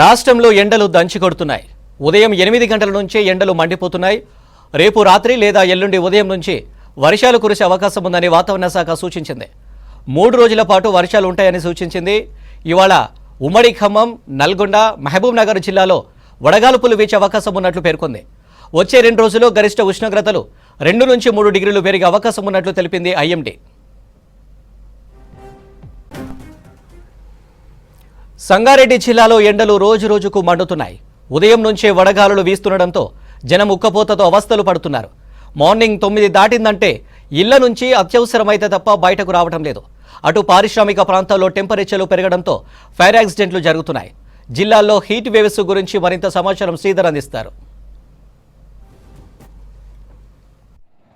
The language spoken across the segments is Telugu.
రాష్ట్రంలో ఎండలు దంచికొడుతున్నాయి ఉదయం ఎనిమిది గంటల నుంచే ఎండలు మండిపోతున్నాయి. రేపు రాత్రి లేదా ఎల్లుండి ఉదయం నుంచి వర్షాలు కురిసే అవకాశం ఉందని వాతావరణ శాఖ సూచించింది. మూడు రోజుల పాటు వర్షాలు ఉంటాయని సూచించింది. ఇవాళ ఉమ్మడి ఖమ్మం నల్గొండ మహబూబ్ నగర్ జిల్లాలో వడగాల్పులు వీచే అవకాశం ఉన్నట్లు పేర్కొంది. వచ్చే రెండు రోజుల్లో గరిష్ట ఉష్ణోగ్రతలు రెండు నుంచి మూడు డిగ్రీలు పెరిగే అవకాశం ఉన్నట్లు తెలిపింది ఐఎండీ. సంగారెడ్డి జిల్లాలో ఎండలు రోజు రోజుకు మండుతున్నాయి. ఉదయం నుంచే వడగాలులు వీస్తుండడంతో జనం ఉక్కపోతతో అవస్థలు పడుతున్నారు. మార్నింగ్ తొమ్మిది దాటిందంటే ఇళ్ళ నుంచి అత్యవసరమైతే తప్ప బయటకు రావటం లేదు. అటు పారిశ్రామిక ప్రాంతాల్లో టెంపరేచర్లు పెరగడంతో ఫైర్ యాక్సిడెంట్లు జరుగుతున్నాయి. జిల్లాల్లో హీట్ వేవ్స్ గురించి మరింత సమాచారం శ్రీధర్ అందిస్తారు.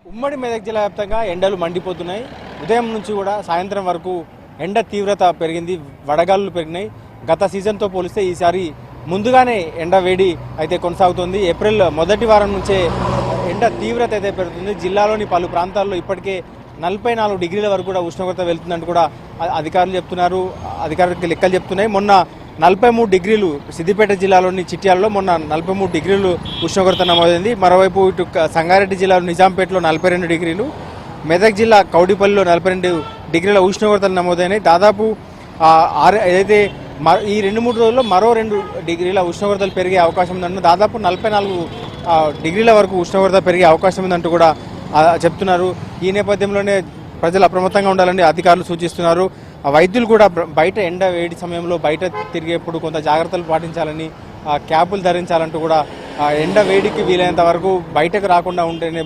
ఉమ్మడి మెదక్ జిల్లా వ్యాప్తంగా ఎండలు మండిపోతున్నాయి. ఉదయం నుంచి కూడా సాయంత్రం వరకు ఎండ తీవ్రత పెరిగింది వడగాలు పెరిగినాయి. గత సీజన్తో పోలిస్తే ఈసారి ముందుగానే ఎండ వేడి అయితే కొనసాగుతుంది. ఏప్రిల్ మొదటి వారం నుంచే ఎండ తీవ్రత అయితే పెరుగుతుంది. జిల్లాలోని పలు ప్రాంతాల్లో ఇప్పటికే నలభై నాలుగు డిగ్రీల వరకు కూడా ఉష్ణోగ్రత వెళ్తుందని కూడా అధికారులు చెప్తున్నారు. అధికారులకు లెక్కలు చెప్తున్నాయి. మొన్న నలభై మూడు డిగ్రీలు సిద్దిపేట జిల్లాలోని చిట్యాలలో మొన్న నలభై మూడు డిగ్రీలు ఉష్ణోగ్రత నమోదైంది. మరోవైపు ఇటు సంగారెడ్డి జిల్లా నిజాంపేటలో నలభై రెండు డిగ్రీలు మెదక్ జిల్లా కౌడిపల్లిలో నలభై రెండు డిగ్రీల ఉష్ణోగ్రతలు నమోదైనాయి. దాదాపు ఆరు ఏదైతే ఈ రెండు మూడు రోజుల్లో మరో రెండు డిగ్రీల ఉష్ణోగ్రతలు పెరిగే అవకాశం ఉందంటూ దాదాపు నలభై నాలుగు డిగ్రీల వరకు ఉష్ణోగ్రత పెరిగే అవకాశం ఉందంటూ కూడా చెప్తున్నారు. ఈ నేపథ్యంలోనే ప్రజలు అప్రమత్తంగా ఉండాలని అధికారులు సూచిస్తున్నారు. వైద్యులు కూడా బయట ఎండ వేడి సమయంలో బయట తిరిగేప్పుడు కొంత జాగ్రత్తలు పాటించాలని ఆ, క్యాపులు ధరించాలంటూ కూడా ఎండ వేడికి వీలైనంత వరకు బయటకు రాకుండా ఉంటేనే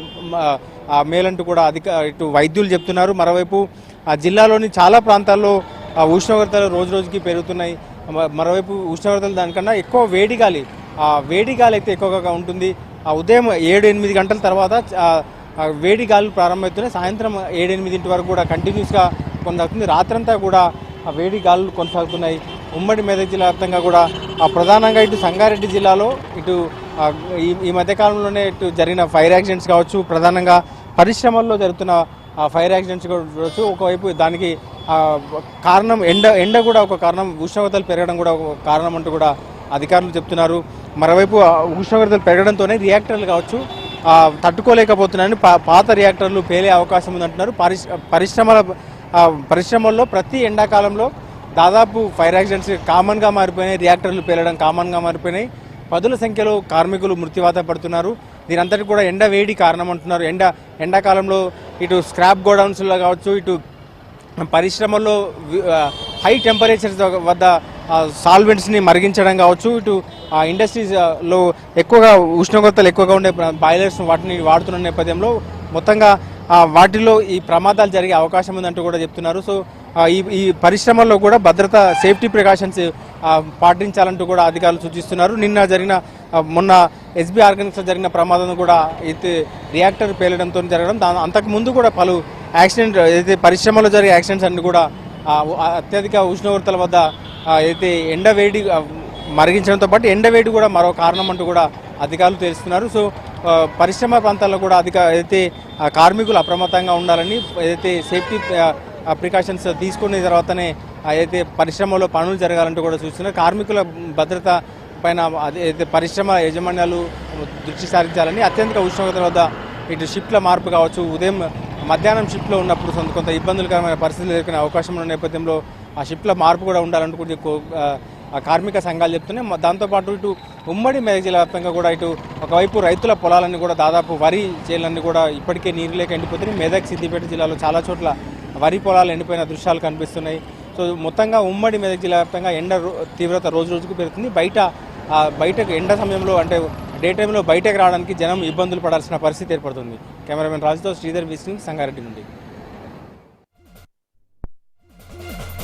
మేలంటూ కూడా అధిక ఇటు వైద్యులు చెప్తున్నారు. మరోవైపు ఆ జిల్లాలోని చాలా ప్రాంతాల్లో ఆ, ఉష్ణోగ్రతలు రోజు రోజుకి పెరుగుతున్నాయి. మరోవైపు ఉష్ణోగ్రతలు దానికన్నా ఎక్కువ వేడి గాలి ఆ వేడి గాలి అయితే ఎక్కువగా ఉంటుంది. ఆ ఉదయం ఏడు ఎనిమిది గంటల తర్వాత వేడి గాలులు ప్రారంభమవుతున్నాయి సాయంత్రం ఏడు ఎనిమిదింటి వరకు కూడా కంటిన్యూస్గా కొనసాగుతుంది. రాత్రంతా కూడా ఆ వేడి గాలులు కొనసాగుతున్నాయి. ఉమ్మడి మెదక్ జిల్లా వ్యాప్తంగా కూడా ఆ ప్రధానంగా ఇటు సంగారెడ్డి జిల్లాలో ఇటు ఈ ఈ మధ్యకాలంలోనే ఇటు జరిగిన ఫైర్ యాక్సిడెంట్స్ కావచ్చు ప్రధానంగా పరిశ్రమల్లో జరుగుతున్న ఫైర్ యాక్సిడెంట్స్ కూడా చూడవచ్చు ఒకవైపు దానికి కారణం ఎండ ఎండ కూడా ఒక కారణం ఉష్ణోగ్రతలు పెరగడం కూడా ఒక కారణం అంటూ కూడా అధికారులు చెప్తున్నారు. మరోవైపు ఉష్ణోగ్రతలు పెరగడంతోనే రియాక్టర్లు కావచ్చు తట్టుకోలేకపోతున్నాయని పాత రియాక్టర్లు పేలే అవకాశం ఉందంటున్నారు. పరిశ్ పరిశ్రమల పరిశ్రమల్లో ప్రతి ఎండాకాలంలో దాదాపు ఫైర్ యాక్సిడెంట్స్ కామన్గా మారిపోయినాయి. రియాక్టర్లు పేలడం కామన్గా మారిపోయినాయి. పదుల సంఖ్యలో కార్మికులు మృత్యువాత పడుతున్నారు. దీనంతటి కూడా ఎండ వేడి కారణం అంటున్నారు. ఎండ ఎండాకాలంలో ఇటు స్క్రాప్ గోడౌన్స్లో కావచ్చు ఇటు పరిశ్రమల్లో హై టెంపరేచర్స్ వద్ద సాల్వెంట్స్ని మరిగించడం కావచ్చు ఇటు ఆ ఎక్కువగా ఉష్ణోగ్రతలు ఎక్కువగా ఉండే బాయిలర్స్ వాటిని వాడుతున్న నేపథ్యంలో మొత్తంగా వాటిలో ఈ ప్రమాదాలు జరిగే అవకాశం ఉందంటూ కూడా చెప్తున్నారు. సో ఈ ఈ పరిశ్రమల్లో కూడా భద్రత సేఫ్టీ ప్రికాషన్స్ పాటించాలంటూ కూడా అధికారులు సూచిస్తున్నారు. నిన్న జరిగిన మొన్న ఎస్బీ ఆర్గానిక్స్లో జరిగిన ప్రమాదం కూడా అయితే రియాక్టర్ పేలడంతో జరగడం దాని అంతకు ముందు కూడా పలు యాక్సిడెంట్ ఏదైతే పరిశ్రమలో జరిగే యాక్సిడెంట్స్ అన్ని కూడా అత్యధిక ఉష్ణోగ్రతల వద్ద అయితే ఎండ వేడి మరిగించడంతో పాటు ఎండ వేడి కూడా మరో కారణం అంటూ కూడా అధికారులు తెలుస్తున్నారు. సో పరిశ్రమ ప్రాంతాల్లో కూడా అధిక ఏదైతే కార్మికులు అప్రమత్తంగా ఉండాలని ఏదైతే సేఫ్టీ ప్రికాషన్స్ తీసుకున్న తర్వాతనే అయితే పరిశ్రమలో పనులు జరగాలంటూ కూడా చూస్తున్నారు కార్మికుల భద్రత పైన అదే అయితే పరిశ్రమ యాజమాన్యాలు దృష్టి సారించాలని అత్యంత ఉష్ణోగ్రతల వద్ద ఇటు షిఫ్ట్ల మార్పు కావచ్చు ఉదయం మధ్యాహ్నం షిఫ్ట్లో ఉన్నప్పుడు కొంత కొంత ఇబ్బందులకరమైన పరిస్థితులు ఎదుర్కొనే అవకాశం ఉన్న నేపథ్యంలో ఆ షిఫ్ట్ల మార్పు కూడా ఉండాలంటూ కూడా కార్మిక సంఘాలు చెప్తున్నాయి. దాంతోపాటు ఇటు ఉమ్మడి మెదక్ జిల్లా వ్యాప్తంగా కూడా ఇటు ఒకవైపు రైతుల పొలాలన్నీ కూడా దాదాపు వరి చేలన్నీ కూడా ఇప్పటికే నీరు లేక ఎండిపోతున్నాయి. మెదక్ సిద్దిపేట జిల్లాలో చాలా చోట్ల వరి పొలాలు ఎండిపోయిన దృశ్యాలు కనిపిస్తున్నాయి. సో మొత్తంగా ఉమ్మడి మెదక్ జిల్లా వ్యాప్తంగా ఎండ రో- తీవ్రత రోజు రోజుకు పెరుగుతుంది. బయట బయటకు ఎండ సమయంలో అంటే డే టైంలో బయటకు రావడానికి జనం ఇబ్బందులు పడాల్సిన పరిస్థితి ఏర్పడుతుంది. కెమెరామెన్ రాజుతో శ్రీధర్ విసింగ్ సంగారెడ్డి నుండి.